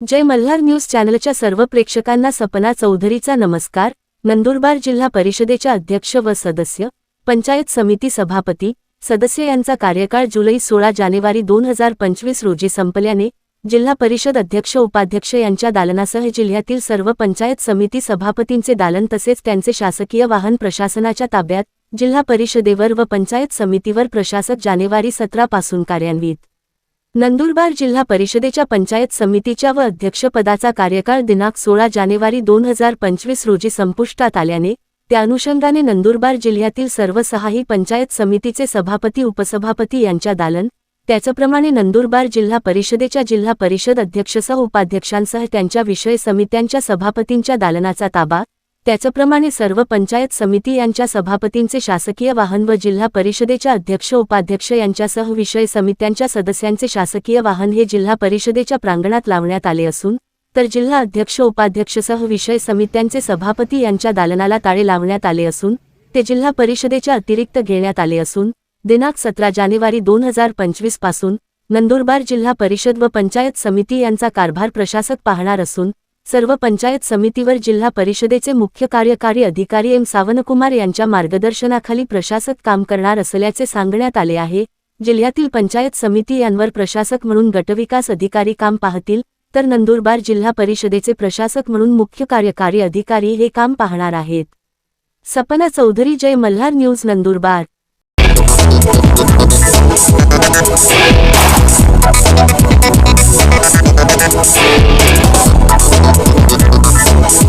जय Malhar news चॅनलच्या सर्व प्रेक्षकांना सपना चौधरीचा नमस्कार. नंदुरबार जिल्हा परिषदेच्या अध्यक्ष व सदस्य पंचायत समिती सभापती सदस्य यांचा कार्यकाळ जुलै सोळा जानेवारी दोन हजार पंचवीस रोजी संपल्याने जिल्हा परिषद अध्यक्ष उपाध्यक्ष यांच्या दालनासह जिल्ह्यातील सर्व पंचायत समिती सभापतींचे दालन तसेच त्यांचे शासकीय वाहन प्रशासनाच्या ताब्यात जिल्हा परिषदेवर व पंचायत समितीवर प्रशासक जानेवारी सतरा पासून कार्यान्वित नंदुरबार जिल्हा परिषदेच्या पंचायत समितीच्या व अध्यक्षपदाचा कार्यकाळ दिनांक सोळा जानेवारी दोन हजार पंचवीस रोजी संपुष्टात आल्याने त्या अनुषंगाने नंदुरबार जिल्ह्यातील सर्व सहाही पंचायत समितीचे सभापती उपसभापती यांच्या दालन त्याचप्रमाणे नंदुरबार जिल्हा परिषदेच्या जिल्हा परिषद अध्यक्षसह उपाध्यक्षांसह त्यांच्या विषय समित्यांच्या सभापतींच्या दालनाचा ताबा त्याचप्रमाणे सर्व पंचायत समिती यांच्या सभापतींचे शासकीय वाहन व जिल्हा परिषदेच्या अध्यक्ष उपाध्यक्ष यांच्यासह विषय समित्यांच्या सदस्यांचे शासकीय वाहन हे जिल्हा परिषदेच्या प्रांगणात लावण्यात आले असून तर जिल्हा अध्यक्ष उपाध्यक्षसह विषय समित्यांचे सभापती यांच्या दालनाला ताळे लावण्यात आले असून ते जिल्हा परिषदेच्या अतिरिक्त घेण्यात आले असून दिनांक सतरा जानेवारी दोन हजार पंचवीसपासून नंदुरबार जिल्हा परिषद व पंचायत समिती यांचा कारभार प्रशासक पाहणार असून सर्व पंचायत समितीवर जिल्हा परिषदेचे मुख्य कार्यकारी अधिकारी एम सावनकुमार यांच्या मार्गदर्शनाखाली प्रशासक काम करणार असल्याचे सांगण्यात आले आहे. जिल्ह्यातील पंचायत समिती यांवर प्रशासक म्हणून गटविकास अधिकारी काम पाहतील तर नंदुरबार जिल्हा परिषदेचे प्रशासक म्हणून मुख्य कार्यकारी अधिकारी हे काम पाहणार आहेत. सपना चौधरी जय मल्हार न्यूज नंदुरबार.